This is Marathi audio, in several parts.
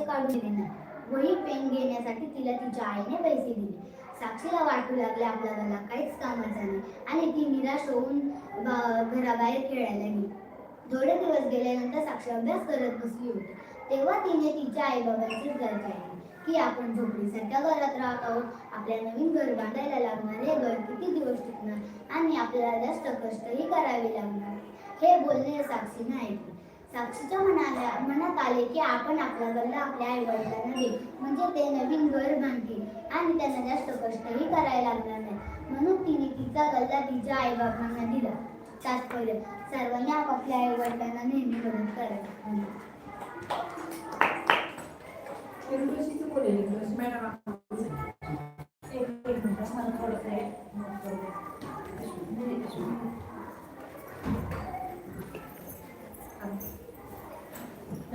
पैसे काढून दिले नाही वही पेन घेण्यासाठी तिला तिच्या आईने पैसे दिले. साक्षीला वाटू लागले आपल्या घराला काहीच कामाचा नाही. आणि ती निराश होऊन घराबाहेर खेळायला गेली. थोडे दिवस गेल्यानंतर साक्षी अभ्यास करत बसली होती. तेव्हा तिने तिच्या आईबाबांची घर काढली की आपण झोपडीसारख्या घरात राहत आहोत आपल्या नवीन घर बांधायला लागणार हे घर किती दिवस टिकणार? आणि आपल्याला जास्त कष्टही करावे लागणार. हे बोलणे साक्षीने ऐकले. साक्षीच्या मनाला मनात आले की आपण आपला गल्ला आपल्या आई वडिलांना दे म्हणजे ते नवीन घर बांधतील आणि त्यांना जास्त कष्टही करायला लागणार नाही. म्हणून तिने तिचा गल्ला तिच्या आई बाबांना दिला. तात्पर्य सर्वांनी आपापल्या आई वडिलांना नेहमी मदत करावी इंग्रजीचं बोल आहे, इंग्रजी मॅडम आपण एक एक मिनिट मला थोडंसं हे note करू दे. झालं दिसून. एवढंच केलं नाही. जेवण. नाव सांग. अडीच वाजता गाडी नाव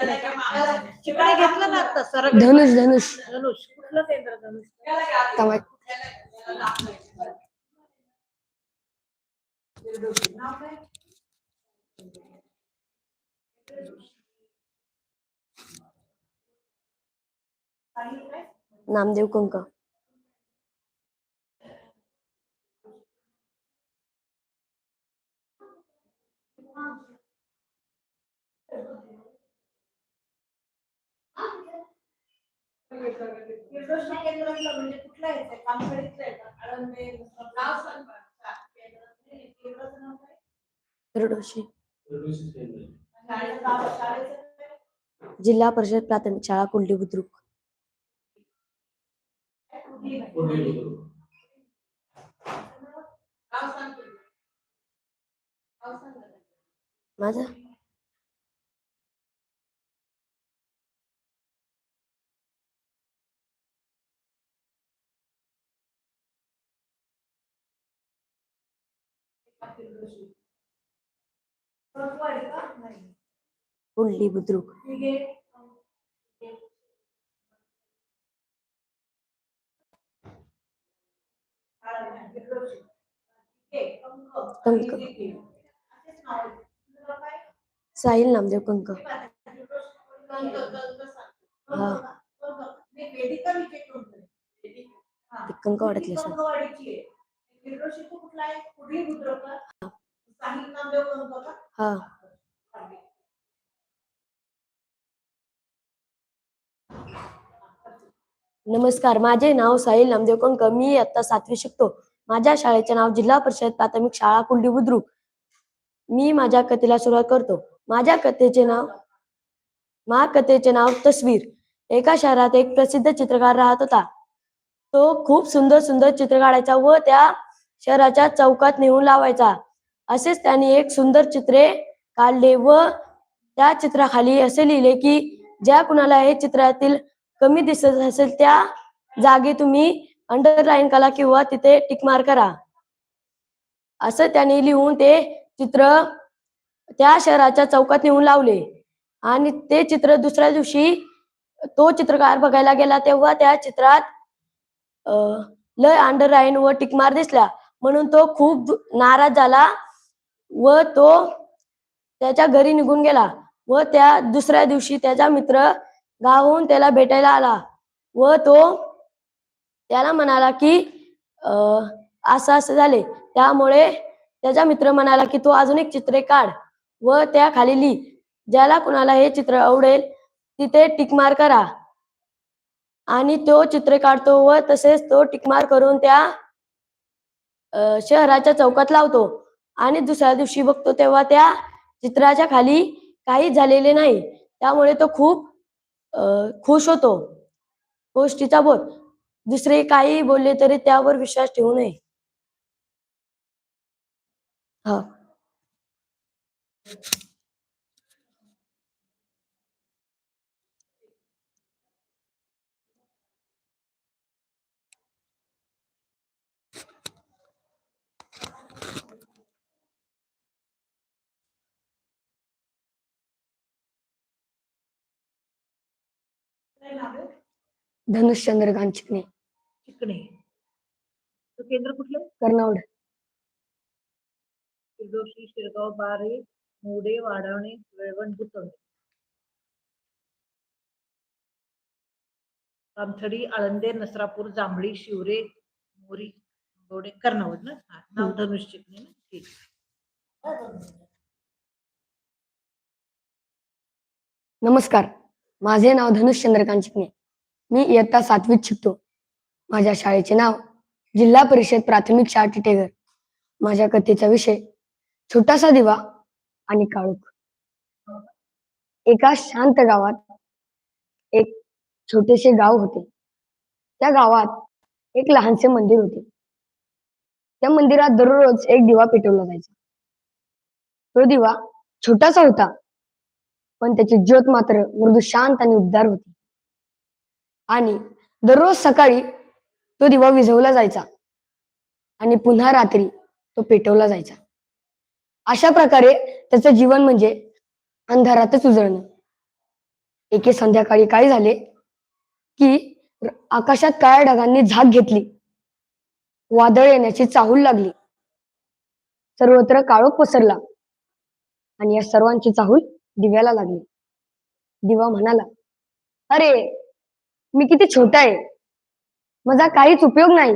शिकाय घेतलं ना आता सर धनुष धनुष. धनुष. कुठलं केंद्र धनुष? नामदेव कंक निर्दोष केंद्रातलं म्हणजे कुठलं आहे ते? कामखेडीतलं आहे का? आळंदे, नाव सांग बरं. हा, केंद्रातलं आहे. केंद्राचं नाव काय? तरडोशी शाळेचं नाव, शाळेचं काय? जिल्हा परिषद प्राथमिक शाळा कुलडी बुद्रुक कुठली सांग सांग. माझा आहे. तुझं काय? साहिल नामदेव कंक. हा. ते कंकवाड्यातले कुठलं आहे? कुठली का? साहिल नामदेव कंक का? हा. नमस्कार माझे नाव साहिल नामदेव कंक मी आता सातवी शिकतो. माझ्या शाळेचे नाव जिल्हा परिषद प्राथमिक शाळा कुंडी बुद्रुक. मी माझ्या कथेला सुरुवात करतो. माझ्या कथेचे नाव महाकथेचे नाव तस्वीर. एका शहरात एक प्रसिद्ध चित्रकार राहत होता. तो खूप सुंदर सुंदर चित्र काढायचा व त्या शहराच्या चौकात नेऊन लावायचा. असेच त्यांनी एक सुंदर चित्रे काढले व त्या चित्राखाली असे लिहिले की ज्या कुणाला हे चित्रातील कमी दिसत असेल त्या जागी तुम्ही अंडरलाईन करा किंवा तिथे टिकमार करा. असं त्यांनी लिहून ते चित्र त्या शहराच्या चौकात नेऊन लावले. आणि ते चित्र दुसऱ्या दिवशी तो चित्रकार बघायला गेला तेव्हा त्या चित्रात लय अंडरलाईन व टिकमार दिसल्या म्हणून तो खूप नाराज झाला. व तो त्याच्या घरी निघून गेला व त्या दुसऱ्या दिवशी त्याचा मित्र गावाहून त्याला भेटायला आला व तो त्याला म्हणाला की अं, असं असं झाले. त्यामुळे त्याचा मित्र म्हणाला की तू अजून एक चित्रे काढ. व त्या खाली लिही. ज्याला कुणाला हे चित्र आवडेल तिथे टिकमार करा. आणि तो चित्रे काढतो व तसेच तो टिकमार करून त्या शहराच्या चौकात लावतो. आणि दुसऱ्या दिवशी बघतो तेव्हा त्या चित्राच्या खाली काही झालेले नाही. त्यामुळे तो खूप अं, खुश होतो. गोष्टीचा बोध. दुसरे काही बोलले तरी त्यावर विश्वास ठेवू नये. हा. धनुष चंद्रकांत चिकणे चिकणे तो केंद्र कुठलं? कर्नावड किर्डोशी शिरगाव बारे मोडे वाढवणे वेळवण बुतवणे कामथडी आळंदे नसरापूर जांभळी शिवरे मोरी बोडे कर्नावड ना? हा, नाव धनुष चिकणे ना? ठीक. नमस्कार. माझे नाव धनुष चंद्रकांत चिकणे मी इयत्ता सातवीत शिकतो. माझ्या शाळेचे नाव जिल्हा परिषद प्राथमिक शाळा टिटेगर. माझ्या कथेचा विषय छोटासा दिवा आणि काळोख. एका शांत गावात एक छोटेसे गाव होते. त्या गावात एक लहानसे मंदिर होते. त्या मंदिरात दररोज एक दिवा पेटवला जायचा. तो दिवा छोटासा होता. पण त्याची ज्योत मात्र मृदू शांत आणि उद्धार होती. आणि दररोज सकाळी तो दिवा विझवला जायचा आणि पुन्हा रात्री तो पेटवला जायचा. अशा प्रकारे त्याचं जीवन म्हणजे अंधारातच उजळणं. एके संध्याकाळी काय झाले? की आकाशात काळ्या ढगांनी झाक घेतली. वादळ येण्याची चाहूल लागली. सर्वत्र काळोख पसरला. आणि या सर्वांची चाहूल दिव्याला लागली. दिवा म्हणाला अरे मी किती छोटा आहे. माझा काहीच उपयोग नाही.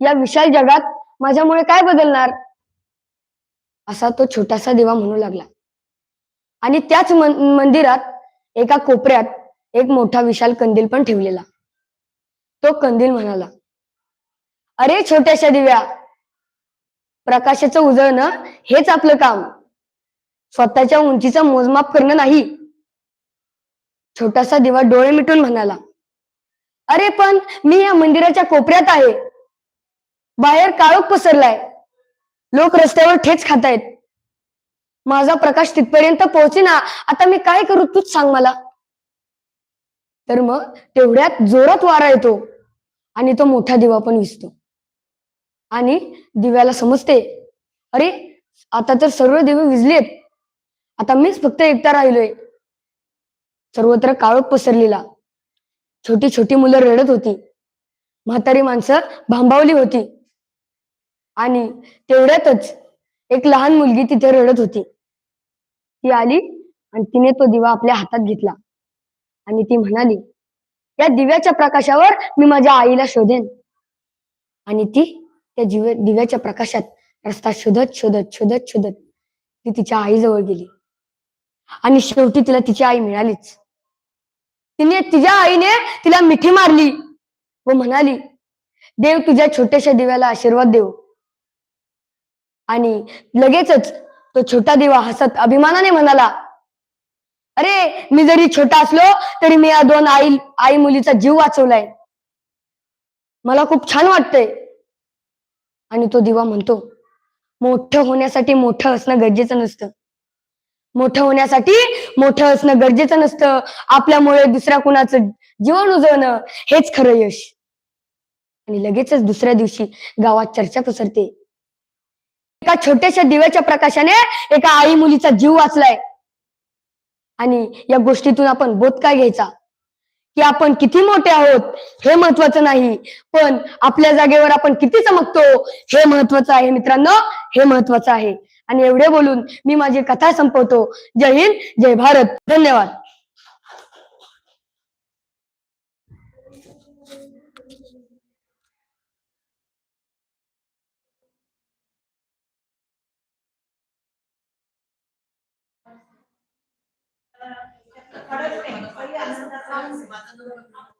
या विशाल जगात माझ्यामुळे काय बदलणार? असा तो छोटासा दिवा म्हणू लागला. आणि त्याच मंदिरात एका कोपऱ्यात एक मोठा विशाल कंदील पण ठेवलेला. तो कंदील म्हणाला अरे छोट्याशा दिव्या प्रकाशाचं उजळणं हेच आपलं काम. स्वतःच्या उंचीचा मोजमाप करणं नाही. छोटासा दिवा डोळे मिटून म्हणाला अरे पण मी या मंदिराच्या कोपऱ्यात आहे. बाहेर काळोख पसरलाय. लोक रस्त्यावर ठेच खातायत. माझा प्रकाश तिथपर्यंत पोहोचेना. आता मी काय करू तूच सांग मला. तर मग तेवढ्यात जोरात वारा येतो आणि तो मोठा दिवा पण विसतो. आणि दिव्याला समजते अरे आता तर सर्व दिवे विजलेत. आता मीच फक्त एकटा राहिलोय. सर्वत्र काळोख पसरलेला. छोटी छोटी मुलं रडत होती. म्हातारी माणसं भांबावली होती. आणि तेवढ्यातच एक लहान मुलगी तिथे रडत होती. ती आली आणि तिने तो दिवा आपल्या हातात घेतला. आणि ती म्हणाली या दिव्याच्या प्रकाशावर मी माझ्या आईला शोधेन. आणि ती त्या दिव्याच्या प्रकाशात रस्ता शोधत शोधत शोधत शोधत ती तिच्या आईजवळ गेली. आणि शेवटी तिला तिची आई मिळालीच. तिने तिच्या आईने तिला मिठी मारली व म्हणाली देव तुझ्या छोट्याशा दिव्याला आशीर्वाद देव. आणि लगेचच तो छोटा दिवा हसत अभिमानाने म्हणाला अरे मी जरी छोटा असलो तरी मी या दोन आई आई मुलीचा जीव वाचवलाय. मला खूप छान वाटतंय. आणि तो दिवा म्हणतो मोठं होण्यासाठी मोठं असणं गरजेचं नसतं. मोठं होण्यासाठी मोठं असणं गरजेचं नसतं. आपल्यामुळे दुसऱ्या कुणाचं जीवन उजळणं हेच खरं यश. आणि लगेचच दुसऱ्या दिवशी गावात चर्चा पसरते. एका छोट्याशा दिव्याच्या प्रकाशाने एका आई मुलीचा जीव वाचलाय. आणि या गोष्टीतून आपण बोध काय घ्यायचा? की आपण किती मोठे आहोत हे महत्वाचं नाही. पण आपल्या जागेवर आपण किती चमकतो हे महत्वाचं आहे मित्रांनो हे महत्वाचं आहे. आणि एवढे बोलून मी माझी कथा संपवतो. जय हिंद जय भारत. धन्यवाद. 什么那个